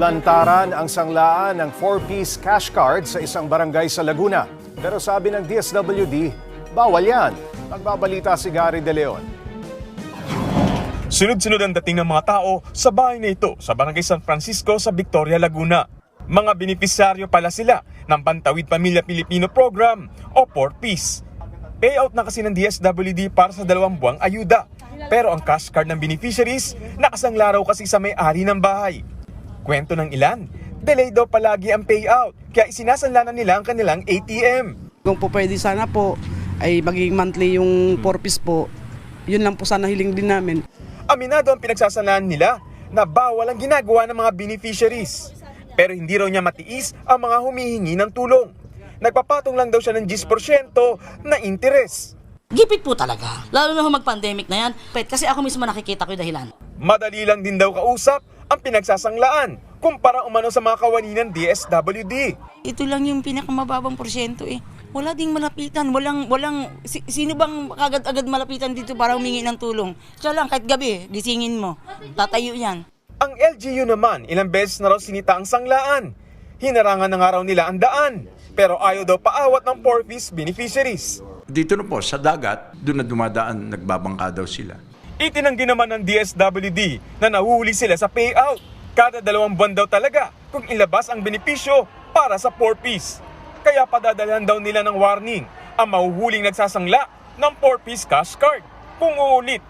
Lantaran ang sanglaan ng 4-piece cash card sa isang barangay sa Laguna. Pero sabi ng DSWD, bawal yan. Magbabalita si Gary De Leon. Sunod-sunod ang dating ng mga tao sa bahay na ito sa Barangay San Francisco sa Victoria, Laguna. Mga benepisyaryo pala sila ng Pantawid Pamilya Pilipino Program o 4Ps. Payout na kasi ng DSWD para sa dalawang buwang ayuda. Pero ang cash card ng beneficiaries nakasangla raw kasi sa may-ari ng bahay. Kwento ng ilan, delay daw palagi ang payout kaya isinasanla na nila ang kanilang ATM. Kung po pwede sana po ay maging monthly yung 4 piece po. Yun lang po sana hiling din namin. Aminado ang pinagsasanaan nila na bawal ang ginagawa ng mga beneficiaries. Pero hindi raw niya matiis ang mga humihingi ng tulong. Nagpapatong lang daw siya ng 10% na interes. Gipit po talaga. Lalo na kung mag-pandemic na yan. Pwede, kasi ako mismo nakikita ko yung dahilan. Madali lang din daw kausap ang pinagsasanglaan kumpara umano sa mga kawani ng DSWD. ito lang yung pinakamababang porsyento eh. Wala ding malapitan, walang, walang, si- sino bang agad-agad malapitan dito para humingi ng tulong? Siya lang, kahit gabi, gisingin mo, tatayo yan. Ang LGU naman, ilang beses na raw sinita ang sanglaan. Hinarangan na nga raw nila ang daan. Pero ayaw daw paawat ng Porfis beneficiaries. Dito na po, sa dagat, doon na dumadaan, nagbabangka daw sila. Itinanggi naman ng DSWD na nahuhuli sila sa payout. Kada dalawang buwan daw talaga kung ilabas ang benepisyo para sa 4-piece. Kaya padadalhan daw nila ng warning ang mahuhuling nagsasangla ng 4-piece cash card. Kung uulit,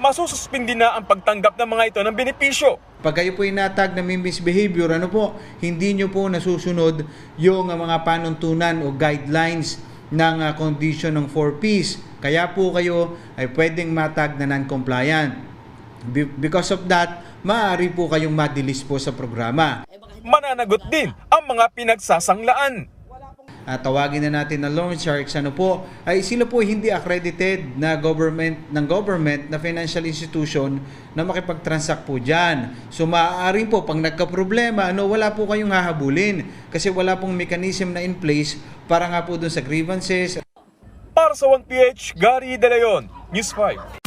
masususpindi na ang pagtanggap ng mga ito ng benepisyo. Pag kayo po inatag na may misbehavior, ano po, hindi nyo po nasusunod yung uh, mga panuntunan o guidelines ng uh, condition ng 4Ps. Kaya po kayo ay pwedeng matag na non-compliant. Be- because of that, maaari po kayong madilis po sa programa. Mananagot din ang mga pinagsasanglaan. at tawagin na natin na loan sharks ano po ay sila po hindi accredited na government ng government na financial institution na makipag-transact po diyan. So maaaring po pag nagka-problema ano wala po kayong hahabulin kasi wala pong mechanism na in place para nga po dun sa grievances Para sa 1PH, Gary De Leon, News 5.